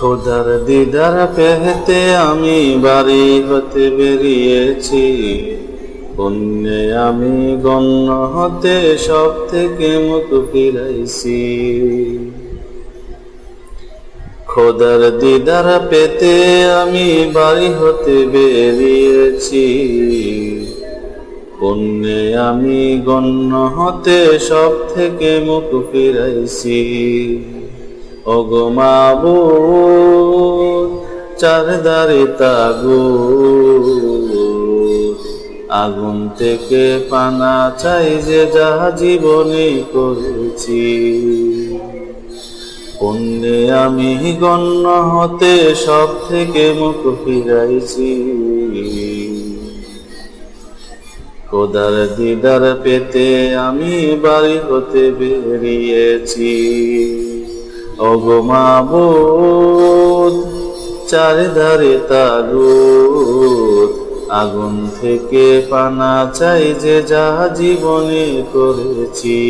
খোদার দিদার পেহতে আমি বাড়ি হতে বেরিয়েছি। পুণ্যে আমি গণ্য হতে সব থেকে মুখ ফিরাইছি। খোদার দিদার পেতে আমি বাড়ি হতে বেরিয়েছি। পুণ্যে আমি গণ্য হতে সব থেকে মুখ ফিরাইছি। অগমাবু চারদারে তাগু আগুন থেকে পানা চাই যে যা জীবনে করেছি। পুণ্যে আমি গণ্য হতে সব থেকে মুখ ফিরাইছি। খোদার দিদার পেতে আমি বাড়ি হতে বেরিয়েছি। অগমাবোধ চারিধারে তারু আগুন থেকে পানা চাই যে যা জীবনে করেছি।